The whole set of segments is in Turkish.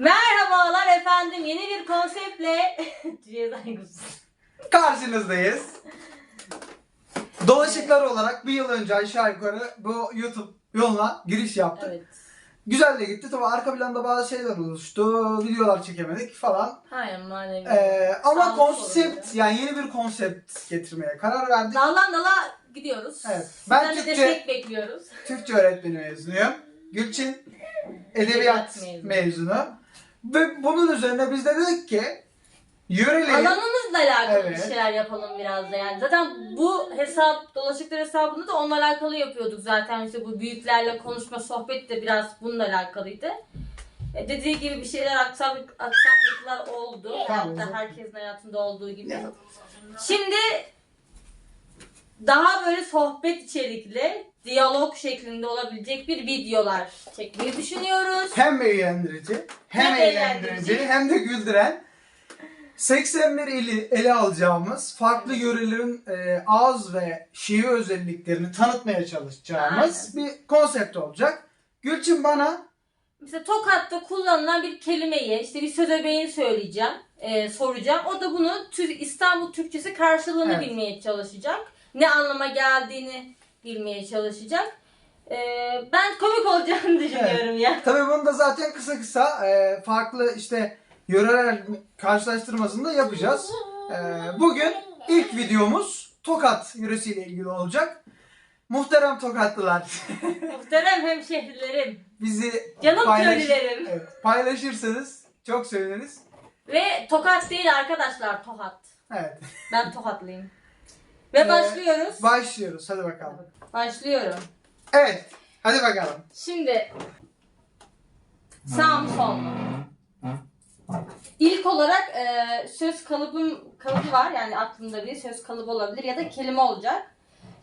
Merhabalar efendim. Yeni bir konseptle. Karşınızdayız. Dolaşıklar olarak bir yıl önce aşağı yukarı bu YouTube yoluna giriş yaptık. Evet. Güzel de gitti. Tabii arka planda bazı şeyler oluştu. Videolar çekemedik falan. Aynen manevi. Ee, ama Sağlık konsept sorunu. yani yeni bir konsept getirmeye karar verdik. Daldan dala gidiyoruz. Evet. Ben de Türkçe, destek bekliyoruz. Türkçe öğretmeni mezunuyum. Gülçin Edebiyat mezunu. Ve bunun üzerine biz de dedik ki yöreleri Alanımızla alakalı Evet. bir şeyler yapalım biraz da yani. Zaten bu hesap, dolaşıklar hesabını da onunla alakalı yapıyorduk zaten. İşte bu büyüklerle konuşma, sohbet de biraz bununla alakalıydı. E, dediği gibi bir şeyler aksaklık, aksaklıklar oldu. Tamam. Hatta herkesin hayatında olduğu gibi. Şimdi daha böyle sohbet içerikli, diyalog şeklinde olabilecek bir videolar çekmeyi düşünüyoruz. hem eğlendirici hem, Hem eğlendirici eğlendirici. hem de güldüren 81 ili ele alacağımız farklı yörelerin e, ağız ve şive özelliklerini tanıtmaya çalışacağımız bir konsept olacak. Gülçin bana Mesela Tokat'ta kullanılan bir kelimeyi, işte bir söz öbeğini söyleyeceğim, e, soracağım. O da bunu Tür- İstanbul Türkçesi karşılığını Evet. bilmeye çalışacak. Ne anlama geldiğini bilmeye çalışacak. E, ben komik olacağını düşünüyorum ya. tabii bunu da zaten kısa kısa e, farklı işte yöreler karşılaştırmasını da yapacağız. E, bugün ilk videomuz Tokat yöresiyle ilgili olacak. Muhterem Tokatlılar Muhterem hemşehrilerim, bizi canım paylaş- köylülerim. Evet, paylaşırsanız çok seviniriz. Ve Tokat değil arkadaşlar, Tohat. Evet. Ben Tohatlıyım. Ve Ee, başlıyoruz. Başlıyoruz. Hadi bakalım. Başlıyorum. Evet. Hadi bakalım. Şimdi sağ mı sol mu? İlk olarak e, söz kalıbım kalıbı var yani aklımda bir söz kalıbı olabilir ya da kelime olacak.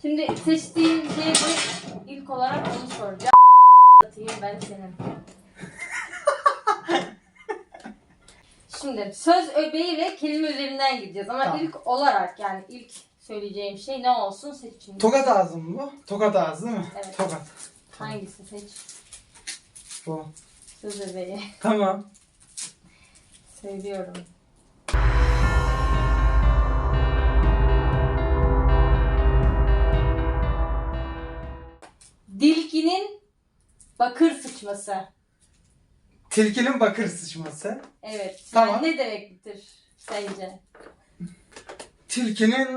Şimdi seçtiğim şey bu. İlk olarak onu soracağım. Atayım ben senin. Şimdi söz öbeği ve kelime üzerinden gideceğiz ama Tamam. ilk olarak yani ilk söyleyeceğim şey ne olsun seç şimdi. Tokat ağzı mı bu? Tokat ağzı değil mi? Evet. Tokat. Hangisi seç? Bu. Söz öbeği. Tamam. Söylüyorum. Dilkinin bakır sıçması. Tilkinin bakır sıçması. Evet. Tamam. Yani ne demektir sence? Tilkinin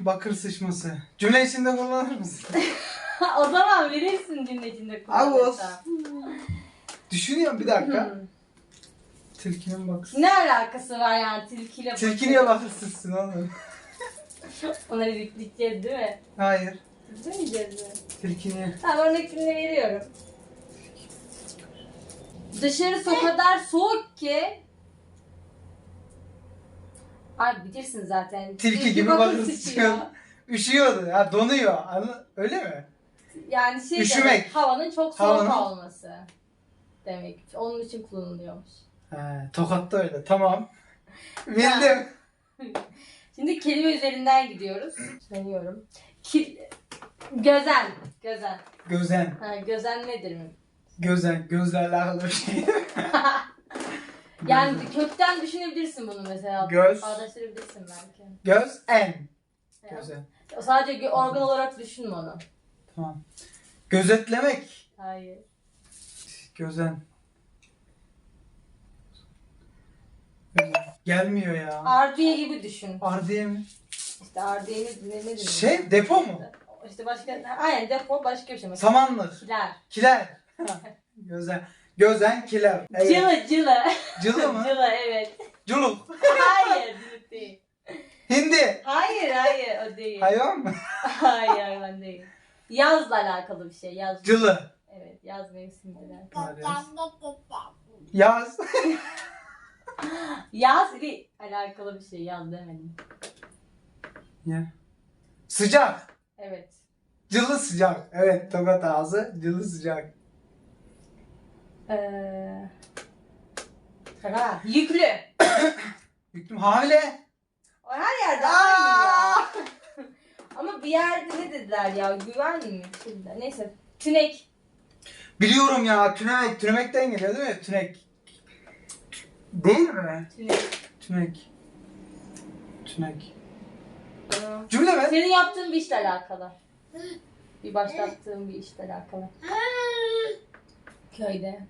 bakır sıçması. Cümle içinde kullanır mısın? o zaman verirsin cümle içinde Abi kullanırsa. Düşünüyorum bir dakika. Hmm. Tilkinin bakır Ne alakası var yani tilkiyle Tilki niye bakır sıçsın oğlum? Onları bipleyeceğiz değil mi? Hayır. Bipleyeceğiz mi? Tilki niye? Tamam örnekini veriyorum. Dışarısı o kadar soğuk ki Ay bilirsin zaten. Tilki gibi bakır sıçıyor. Üşüyordu. Ha donuyor. Öyle mi? Yani şey Üşümek. demek, havanın çok soğuk Havanın- olması demek. Onun için kullanılıyormuş. He, tokatta öyle. Tamam. Bildim. Şimdi kelime üzerinden gidiyoruz. Söylüyorum. Ki, gözen. Gözen. Gözen. Ha, gözen nedir mi? Gözen. Gözlerle alakalı bir şey. Yani kökten düşünebilirsin bunu mesela. Göz. Bağdaştırabilirsin belki. Göz. En. Yani Gözen. Sadece gö- organ olarak düşünme onu. Tamam. Gözetlemek. Hayır. Gözen. Gözen. Gelmiyor ya. Ardiye gibi düşün. Ardiye mi? İşte ardiye ne, ne, nedir? Şey depo mu? İşte başka, aynen depo başka bir şey. Mesela Samanlık. kiler. Kiler. Gözen. Gözen kiler. Evet. Cılı cılı. Cılı mı? cılı evet. Culuk. Hayır cılı değil. Hindi. Hayır hayır o değil. Hayvan mı? hayır hayvan değil. Yazla alakalı bir şey. Yaz. Cılı. Evet yaz mevsimiyle alakalı. Yaz. Yaz ile alakalı bir şey. Yaz demedim. Ya. Sıcak. Evet. Cılı sıcak. Evet tokat ağzı. Cılı sıcak. Ee, ha, yüklü. Yüklüm hamile. O her yerde aynı ya. Ama bir yerde ne dediler ya? Güven mi? Dediler. Neyse. Tünek. Biliyorum ya tünemek. Tünekten geliyor değil mi? Tünek. Değil mi? Tünek. Tünek. Tünek. Aa. Cümle mi? Senin yaptığın bir işle alakalı. Bir başlattığın bir işle alakalı. Köyde.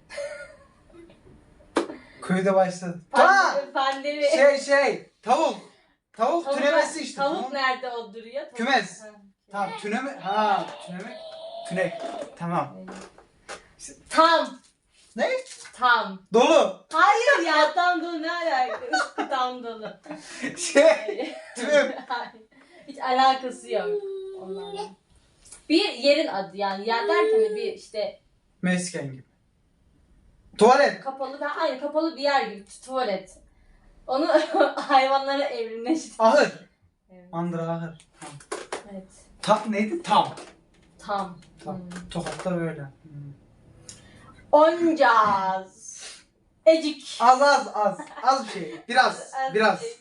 Köyde başladı. Pandemi. pandemi. Şey şey. Tavuk. Tavuk Tavuk- türemesi işte. Tavuk tamam. nerede o duruyor? Tavuk- Kümes. Ha. Tamam tüneme. Ha tüneme. Tünek. Tamam. Tam. Ne? Tam. Dolu. Hayır ya tam dolu ne alakası? tam dolu. Şey. Tüm. Hiç alakası yok onlarla. Bir yerin adı yani yer derken bir işte Mesken gibi. Tuvalet. kapalı ve aynı kapalı bir yer gibi tuvalet. Onu hayvanlara evrimleşti. Ahır. Evet. Mandıra ahır. Evet. Tam neydi? Tam. Tam. Tam. Hmm. Tokat'ta böyle. Hmm. Oncaz. Ecik. Az az az. Az bir şey. Biraz. Az Biraz. bir şey.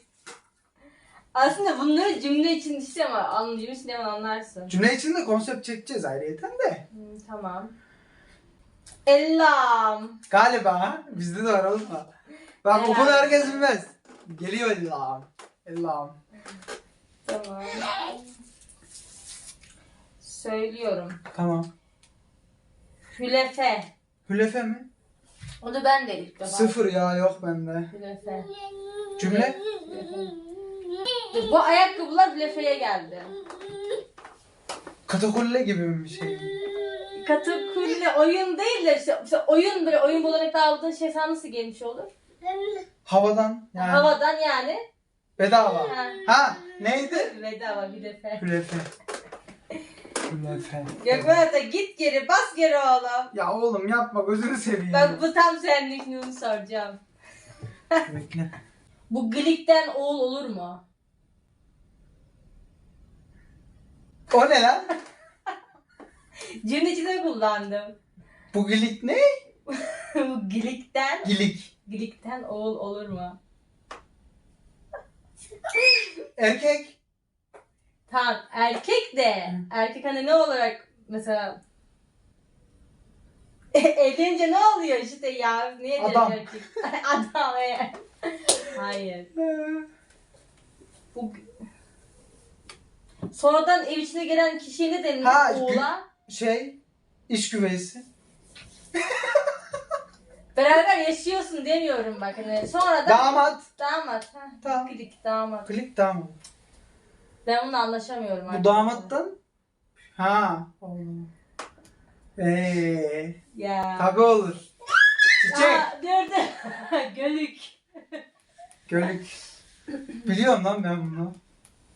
Aslında bunları cümle için ama anlayacağım için hemen anlarsın. Cümle içinde konsept çekeceğiz ayrıyeten de. Hmm, tamam. Ellam. Galiba bizde de var oğlum. Bak Herhalde. okulu herkes bilmez. Geliyor Allah'ım. Allah'ım. Tamam. Söylüyorum. Tamam. Hülefe. Hülefe mi? Onu ben de ilk defa. Sıfır ya yok bende. Hülefe. Cümle? Bu ayakkabılar hülefeye geldi. Katakulle gibi mi bir şey? Katakulle oyun değil de işte, işte oyun böyle oyun bularak aldığın şey sana nasıl gelmiş olur? Havadan yani. Havadan yani. Bedava. Ha. Ha neydi? Bedava hülefe. Hülefe. Hülefe. Gökmen'e git geri bas geri oğlum. Ya oğlum yapma gözünü seveyim. Bak bu tam senlik onu soracağım. Bekle. Bu glikten oğul olur mu? O ne lan? Cümle içinde kullandım. Bu gilik ne? Bu glikten, Gilik. glikten oğul olur mu? Erkek. Tamam erkek de erkek hani ne olarak mesela evlenince ne oluyor işte ya niye dedim Adam. erkek? Adam evet. Hayır. Bu sonradan ev içine gelen kişiye ne denir Ha, oğula? Şey. iş güveysi. Beraber yaşıyorsun demiyorum bak hani sonradan Damat. damat. Ha, Tamam. Klik damat. Klik damat. Ben bununla anlaşamıyorum Bu arkadaşlar. damattan. Ha. Eee. Ya. Tabi olur. Çiçek. Aa, dur dur. Gölük. Gölük. Biliyorum lan ben bunu.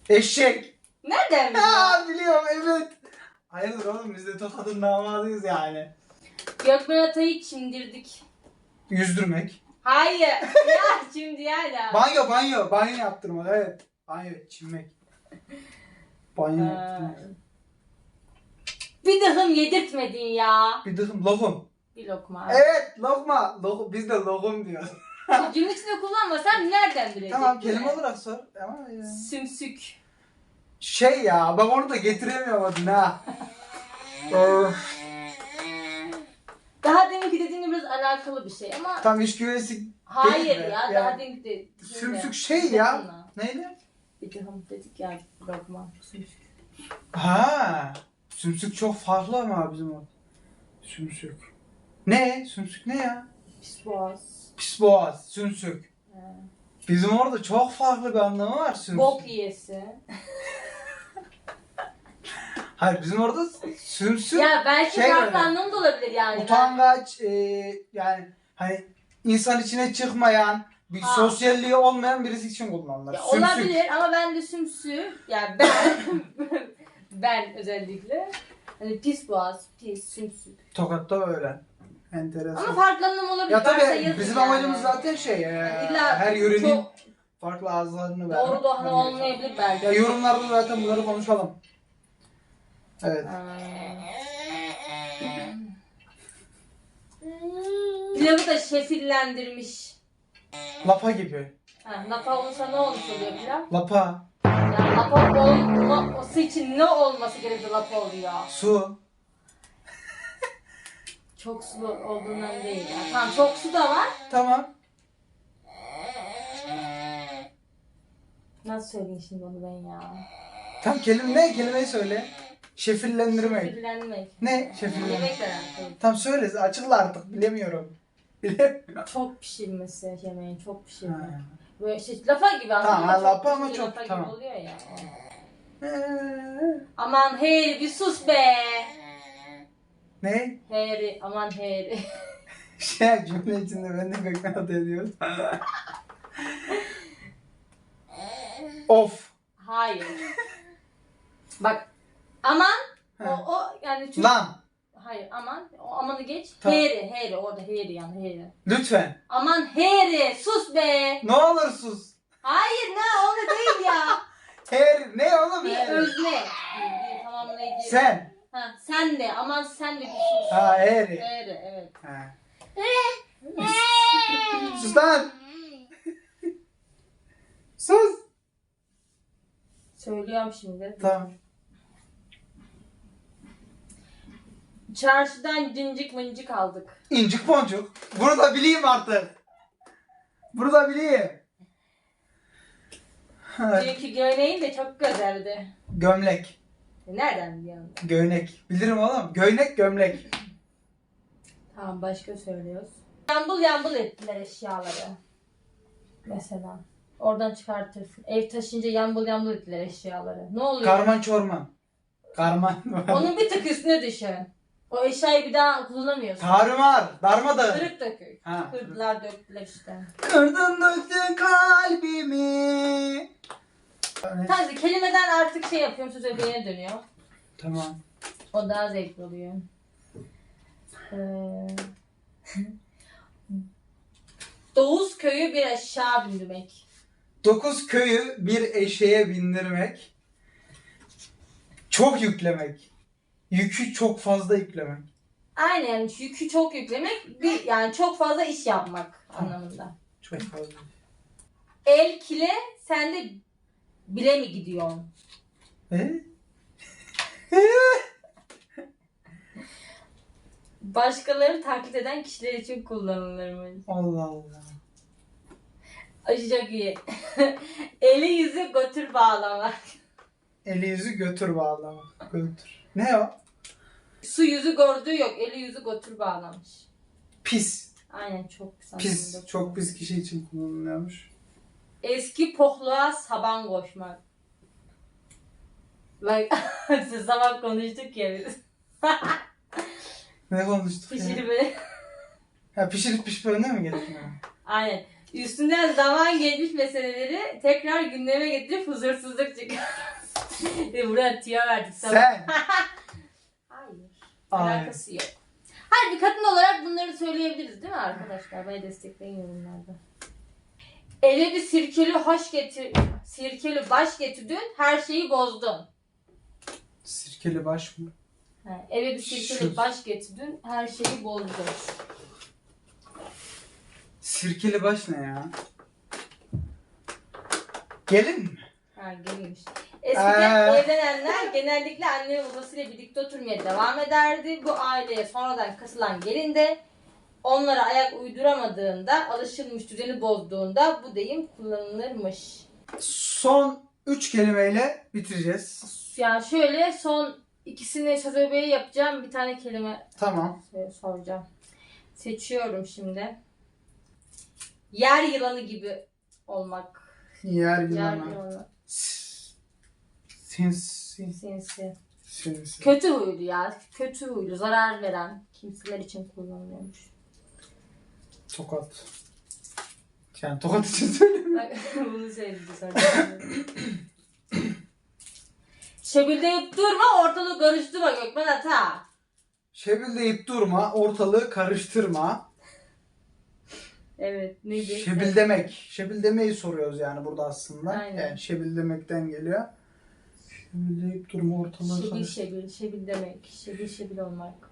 Eşek. Nereden biliyorsun? Ha biliyorum evet. Hayırdır oğlum biz de Tokat'ın damadıyız yani. Gökmen Atay'ı çimdirdik. Yüzdürmek. Hayır. ya şimdi ya. Banyo banyo. Banyo yaptırmak evet. Banyo çimmek. Banyo Ee, yaptırmak. bir dahım yedirtmedin ya. Bir dıkım lokum. Bir lokma. Evet lokma. Lokum. Biz de lokum diyoruz. Cümle içinde kullanma. Sen nereden bileceksin? tamam kelime olarak sor. Ama ya. Sümsük. Şey ya bak onu da getiremiyorum ha. Daha deminki dediğinle biraz alakalı bir şey ama Tam iş güveysi hayır ya. Daha deminki de. sümsük şey ya. Neydi? Bir dahım dedik ya lokma. Sümsük. Ha. Sümsük çok farklı ama bizim o. Sümsük. Ne? Sümsük ne ya? Pis boğaz. Pis boğaz. Sümsük. Bizim orada çok farklı bir anlamı var sümsük. Bok yiyesi. Hayır bizim orada sümsük Ya belki Şey farklı böyle, anlamı da olabilir yani. utangaç e, yani hani insan içine çıkmayan bir Ha. sosyalliği olmayan birisi için kullanılır. Ya Sümsük. olabilir ama ben de sümsü yani ben ben özellikle hani pis boğaz, pis sümsük. Tokat'ta öyle. Enteresan. Ama farklı anlam olabilir. ya tabii bizim yani. amacımız zaten şey e, İlla her yörenin çok farklı ağızlarını vermek. doğru doğru olmayabilir belki. Ya yorumlarda zaten bunları konuşalım. Evet. Pilavı da şefillendirmiş. Lapa gibi. Ha, lapa olursa ne olmuş oluyor pilav? Lapa. Yani lapa olması için ne olması gerekiyor lapa oluyor? Su. Çok sulu olduğundan değil. Yani. Tamam çok su da var. Tamam. Nasıl söyleyeyim şimdi onu ben ya? Tam kelime ne? Kelimeyi söyle. Şefillendirmek. Şefillenmek. Ne? Şefillendirmek. Yemekle alakalı. Tam söyle. Açıkla artık. Bilemiyorum. Bilemiyorum. Çok pişirmesi yemeğin çok pişirmek. Ha. Böyle şey lapa gibi aslında. Tamam, ama lapa ama pişince çok- lapa tamam. Gibi oluyor ya. Ee, Aman Harry bir sus be. Ne? Harry aman Harry. Şey cümle içinde ben de beklemet ediyorum. of. Hayır. Bak aman o, Ha. o yani çünkü Lan. hayır aman o amanı geç. Tamam. Harry Harry orada Harry yani Harry. Lütfen. Aman Harry sus be. Ne olur sus. Hayır ne öyle değil ya. Her ne oğlum? bir her? özne. Bir, tamamlayıcı. Sen. Ha, sen de aman sen de bir sus. Ha Harry. Harry evet. Ha. Sus lan. Sus. Söylüyorum şimdi. Tamam. Çarşıdan cincik mıncık aldık. İncik boncuk. Bunu da bileyim artık. Bunu da bileyim. Ha, Dünkü göğneğin de çok güzeldi. Gömlek. Nereden biliyorsun? Göğnek. Bilirim oğlum. Göğnek gömlek. Tamam başka söylüyoruz. Yambul yambul ettiler eşyaları. Mesela. Oradan çıkartırsın. Ev taşınca yambul yambul ettiler eşyaları. Ne oluyor? Karman çorman. Karman. Onun bir tık üstüne düşün. O eşyayı bir daha kullanamıyorsun. Tarumar. Darmadağın. Kırık dökük. Ha. Kırdılar döktüler işte. Kırdın döktün kalbimi. Tabii kelimeden artık şey yapıyorum söz öbeğine dönüyor. Tamam. O daha zevkli oluyor. Ee, Doğuz köyü bir aşağı bindirmek. Dokuz köyü bir eşeğe bindirmek. Çok yüklemek. Yükü çok fazla yüklemek. Aynen yükü çok yüklemek bir yani çok fazla iş yapmak anlamında. Çok fazla. El kile sen de bile mi gidiyorsun? E? Başkalarını taklit eden kişiler için kullanılırmış. Allah Allah. Acı çok iyi. Eli yüzü götür bağlamak. Eli yüzü götür bağlamak. Götür. Ne o? Su yüzü gördüğü yok. Eli yüzü götür bağlamış. Pis. Aynen çok pis. Pis. anlamında. Çok pis kişi için kullanılıyormuş. Eski pohluğa saban koşmak. Bak siz sabah konuştuk ya biz. Ne konuştuk ya? Pişirme. Ha, pişirip önüne mi getiriyor? Aynen. Üstünden zaman geçmiş meseleleri tekrar gündeme getirip huzursuzluk çıkar. Ve Buraya tüyo verdik. Sen. Alakası yok. Hayır bir kadın olarak bunları söyleyebiliriz değil mi arkadaşlar? Beni destekleyin yorumlarda. Eve bir sirkeli hoş getir, sirkeli baş getirdin, her şeyi bozdun. Sirkeli baş mı? Ha, eve bir sirkeli Şu- baş getirdin, her şeyi bozdun. Sirkeli baş ne ya? Gelin mi? Ha gelmiş. Eskiden Ee. evlenenler genellikle anne ve babasıyla birlikte oturmaya devam ederdi. Bu aileye sonradan katılan gelin de onlara ayak uyduramadığında, alışılmış düzeni bozduğunda bu deyim kullanılırmış. Son üç kelimeyle bitireceğiz. Yani şöyle son ikisini söz öbeği yapacağım. Bir tane kelime Tamam. sor- soracağım. Seçiyorum şimdi. Yer yılanı gibi olmak. Yer Yer yılanı. yılanı. Sinsi. Sinsi. Sinsi. Kötü huylu ya. Kötü huylu, zarar veren kimseler için kullanılıyormuş. Tokat. Yani tokat için söylemiyorum. Bunu sevdim sonra. Şebildeyip durma ortalığı karıştırma Gökmen Ata. Şebildeyip durma, ortalığı karıştırma. Evet neydi? Şebildemek. Şebildemeyi soruyoruz yani burada aslında. Aynen. Yani şebildemekten geliyor. Şebildeyip durma, ortalığı Şebil karıştırma. şebil, şebil demek. Şebil şebil olmak.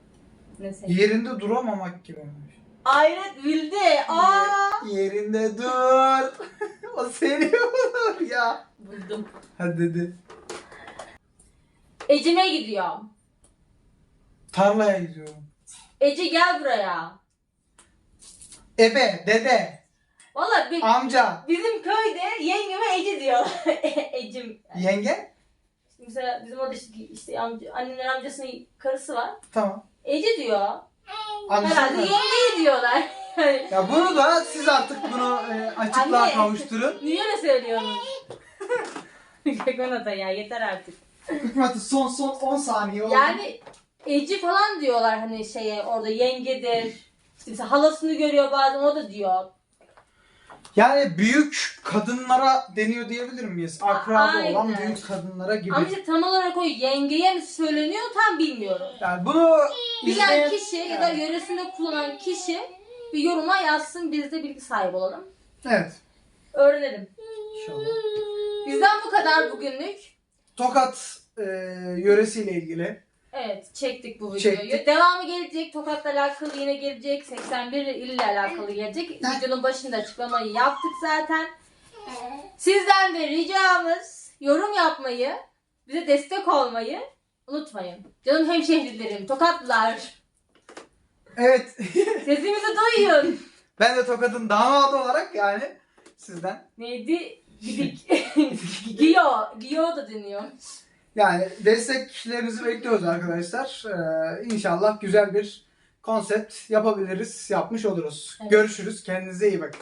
Ne sen? Yerinde duramamak gibi. Ayret bildi. Aa! Yerinde dur. o seni olur ya. Buldum. Hadi dedi. Ecime gidiyorum. Tarlaya gidiyorum. Ece gel buraya. Ebe, dede. Valla bi- Amca. bizim köyde yengeme Ece diyor. Ecim. Yenge? Mesela bizim orada işte, işte amca, annemin amcasının karısı var. Tamam. Ece diyor. Amcası Herhalde mı? yengeyi diyorlar. Ya bunu da siz artık bunu e, açıklığa Anne. kavuşturun. Niye öyle söylüyorsun? Gekona da ya yeter artık. Hikmet'in son son 10 saniye oldu. Yani Eci falan diyorlar hani şeye orada yengedir. İşte mesela halasını görüyor bazen o da diyor. Yani büyük kadınlara deniyor diyebilir miyiz? Akraba Aynen. olan büyük kadınlara gibi. Ama işte tam olarak o yengeye mi söyleniyor tam bilmiyorum. Yani bunu Bilen kişi ya da yöresinde kullanan kişi bir yoruma yazsın biz de bilgi sahibi olalım. Evet. Öğrenelim. İnşallah. Bizden bu kadar bugünlük. Tokat e, yöresiyle ilgili. Evet çektik bu videoyu. Çektik. Devamı gelecek. Tokat'la alakalı yine gelecek. 81 ile alakalı gelecek. Videonun başında açıklamayı yaptık zaten. Sizden de ricamız yorum yapmayı, bize destek olmayı unutmayın. Canım hemşehrilerim, Tokatlılar. Evet. Sesimizi duyun. ben de Tokat'ın damadı olarak yani sizden Neydi? Gidik. Giyo. Giyo da deniyor. Yani desteklerinizi bekliyoruz arkadaşlar. Ee, inşallah güzel bir konsept yapabiliriz, yapmış oluruz. Evet. Görüşürüz. Kendinize iyi bakın.